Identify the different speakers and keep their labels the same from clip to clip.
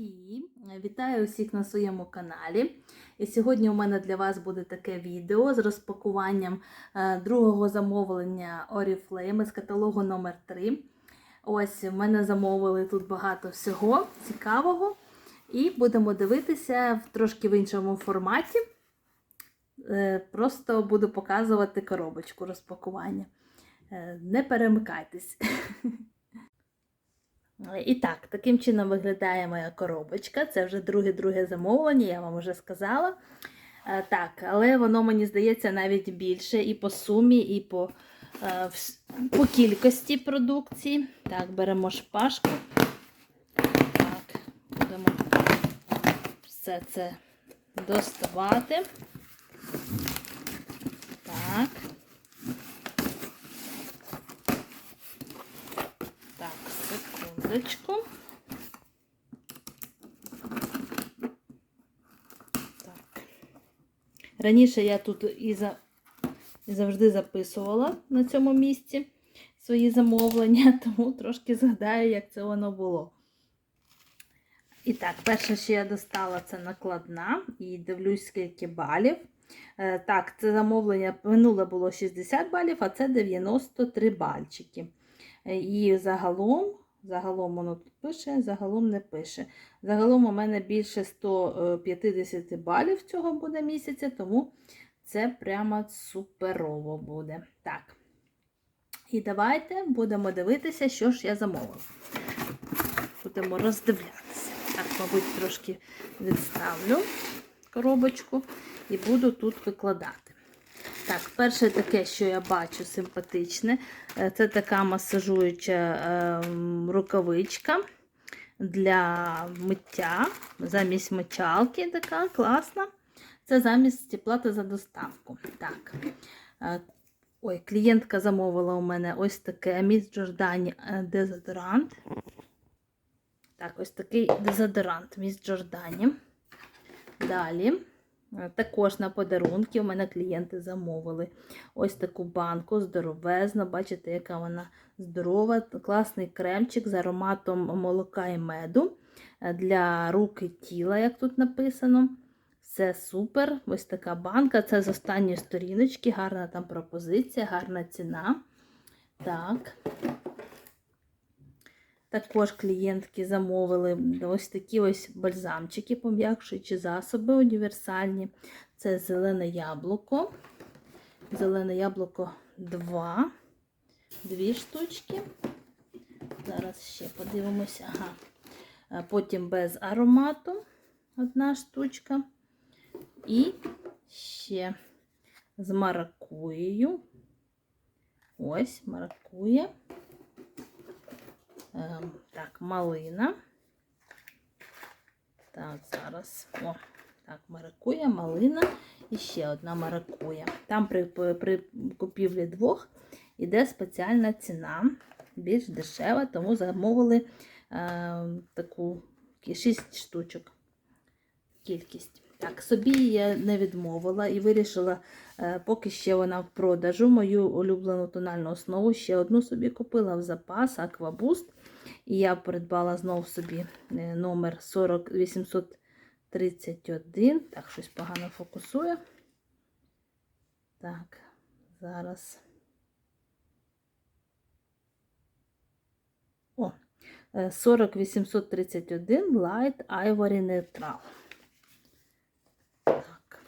Speaker 1: І вітаю усіх на своєму каналі. І сьогодні у мене для вас буде таке відео з розпакуванням е, другого замовлення Oriflame з каталогу номер 3 Ось в мене замовили тут багато всього цікавого. І будемо дивитися в трошки в іншому форматі. Е, Просто буду показувати коробочку розпакування. Е, Не перемикайтесь. І так, таким чином виглядає моя коробочка. Це вже друге-друге замовлення, я вам вже сказала. Е, Так, але воно мені здається навіть більше і по сумі, і по, е, по кількості продукції. Так, беремо шпажку. Так, будемо все це доставати. Так. Так, секундочку. Так. Раніше я тут і, за... і завжди записувала на цьому місці свої замовлення, тому трошки згадаю, як це воно було. І так, перше, що я достала, це накладна, і дивлюсь, скільки балів. Е, Так, це замовлення минуле було 60 балів, а це 93 бальчики. Е, І загалом, загалом воно тут пише, загалом не пише. Загалом у мене більше 150 балів цього буде місяця, тому це прямо суперово буде. Так. І давайте будемо дивитися, що ж я замовила. Будемо роздивлятися. Так, мабуть, трошки відставлю коробочку і буду тут викладати. Так, перше таке, що я бачу симпатичне, е, це така масажуюча е, рукавичка для миття, замість мочалки така класна. Це замість плати за доставку. Так. Е, Ой, клієнтка замовила у мене ось таке Міс Джордані е, дезодорант. Так, ось такий дезодорант Міс Джордані. Далі. Е, Також на подарунки у мене клієнти замовили ось таку банку здоровезну. Бачите, яка вона здорова. Класний кремчик з ароматом молока і меду е, для рук і тіла, як тут написано. Все супер. Ось така банка. Це з останньої сторіночки. Гарна там пропозиція, гарна ціна. Так. Також клієнтки замовили ось такі ось бальзамчики, пом'якшуючі засоби універсальні. Це зелене яблуко. Зелене яблуко 2. Дві штучки. Зараз ще подивимося. Ага. Потім без аромату одна штучка. І ще з маракуєю. Ось маракує. Ем, Так, малина. Так, зараз. О, так, маракуя, малина і ще одна маракуя. Там при, при купівлі двох іде спеціальна ціна, більш дешева, тому замовили е, таку 6 штучок кількість. Так, собі я не відмовила і вирішила, е, поки ще вона в продажу, мою улюблену тональну основу. Ще одну собі купила в запас Аквабуст. І я придбала знову собі е, номер 40831. Так, щось погано фокусує. Так, зараз. О, е, 40831 Light Ivory Neutral. Так.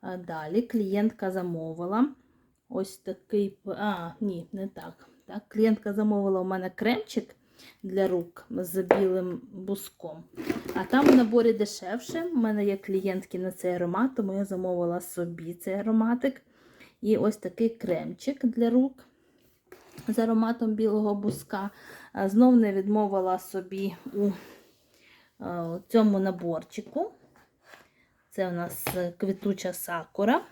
Speaker 1: А далі клієнтка замовила ось такий. А, ні, не так. Так. Клієнтка замовила у мене кремчик для рук з білим буском. А там в наборі дешевше. У мене є клієнтки на цей аромат, тому я замовила собі цей ароматик. І ось такий кремчик для рук з ароматом білого буска. А Знов не відмовила собі у е, цьому наборчику. Це у нас квітуча сакура.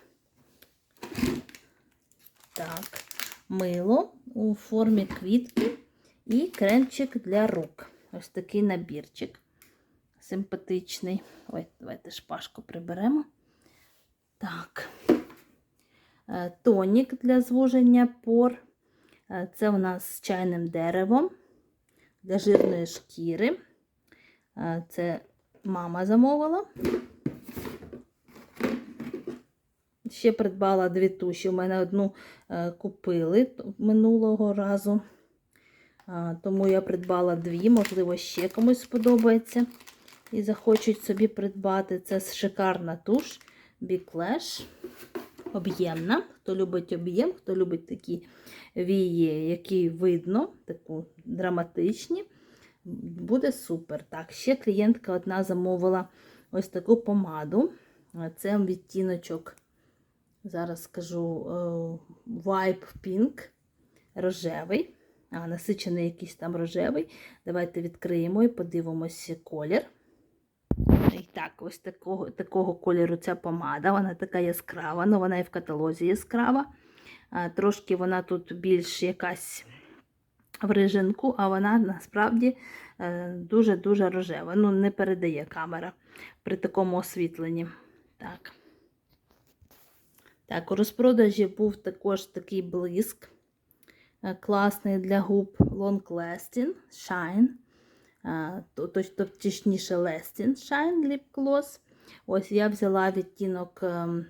Speaker 1: Так, мило у формі квітки і кремчик для рук. Ось такий набірчик. Симпатичний. Ой, давайте шпажку приберемо. Так. Е, Тонік для звуження пор. Е, Це у нас з чайним деревом для жирної шкіри. Е, Це мама замовила. Ще придбала дві туші. У мене одну е, купили минулого разу. Тому я придбала дві, можливо, ще комусь сподобається. І захочуть собі придбати. Це шикарна туш Lash. Об'ємна. Хто любить об'єм, хто любить такі вії, які видно, таку драматичні, буде супер. Так, ще клієнтка одна замовила ось таку помаду. Це відтіночок, зараз скажу, е, Vibe Pink, рожевий. А, насичений якийсь там рожевий. Давайте відкриємо і подивимося колір. І так, ось такого, такого кольору ця помада. Вона така яскрава, але вона і в каталозі яскрава. Трошки вона тут більш якась в рижинку, а вона насправді е, дуже-дуже рожева. Ну, не передає камера при такому освітленні. Так. Так, у розпродажі був також такий блиск е, класний для губ Long Lasting Shine. Е, то- то- то- Точніше, Lasting Shine Lip Gloss. Ось я взяла відтінок ем,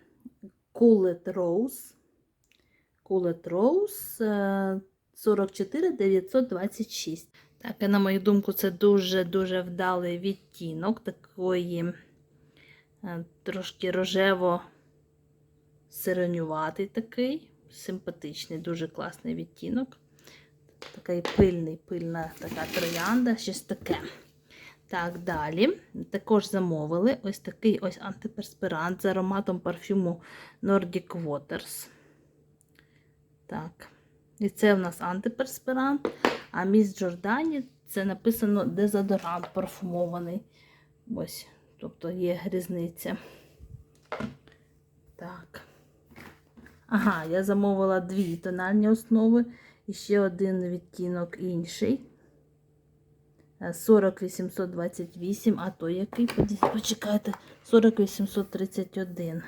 Speaker 1: Cooled Rose. Cooled Rose е, 44 926. Так, і на мою думку, це дуже-дуже вдалий відтінок такої е, трошки рожево сиренюватий такий, симпатичний, дуже класний відтінок. Такий пильний, пильна така троянда, щось таке. Так, далі. Також замовили ось такий ось антиперспирант з ароматом парфюму Nordic Waters. Так. І це в нас антиперспирант. А міс Джордані це написано дезодорант парфумований. Ось, тобто є різниця. Так. Ага, я замовила дві тональні основи і ще один відтінок інший. Е, 40828, а то який, почекайте, 40831.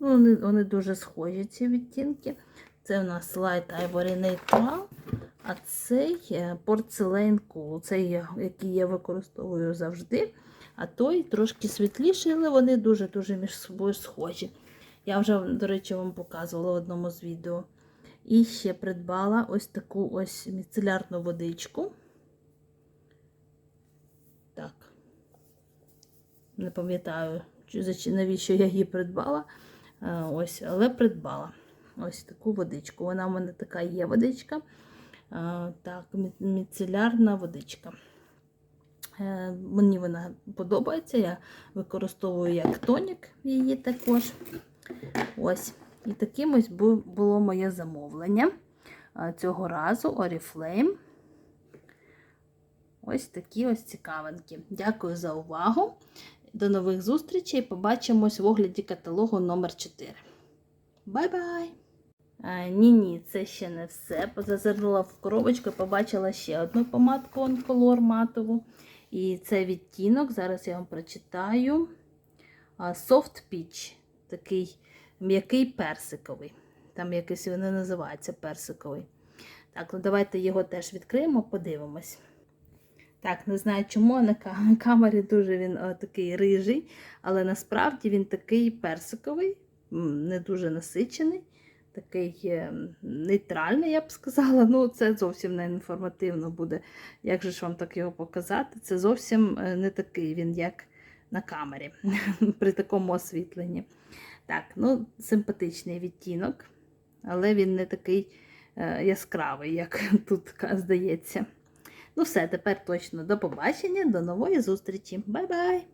Speaker 1: Ну, вони, вони дуже схожі, ці відтінки. Це у нас Light Ivory Neutral, а цей е, Porcelain Cool. Цей, який я використовую завжди. А той трошки світліший, але вони дуже-дуже між собою схожі. Я вже, до речі, вам показувала в одному з відео. І ще придбала ось таку ось міцелярну водичку. Так. Не пам'ятаю, навіщо я її придбала. Е, Ось, але придбала ось таку водичку. Вона в мене така є водичка. Е, Так, міцелярна водичка. Е, Мені вона подобається. Я використовую як тонік її також. Ось. І таким ось було моє замовлення цього разу Oriflame. Ось такі ось цікавинки. Дякую за увагу. До нових зустрічей. Побачимось в огляді каталогу номер 4 Бай-бай! Ні, ні, це ще не все. Зазирнула в коробочку і побачила ще одну помадку Oncolor матову. І це відтінок, зараз я вам прочитаю. Soft Peach, такий м'який персиковий. Там якийсь він називається персиковий. Так, ну давайте його теж відкриємо, подивимось. Так, не знаю чому, на камері дуже він о, такий рижий, але насправді він такий персиковий, не дуже насичений, такий е, нейтральний, я б сказала. Ну, це зовсім не інформативно буде. Як же ж вам так його показати? Це зовсім е, не такий він, як на камері, при такому освітленні. Так, ну, симпатичний відтінок, але він не такий е, яскравий, як тут здається. Ну, все, тепер точно до побачення, до нової зустрічі. Бай-бай!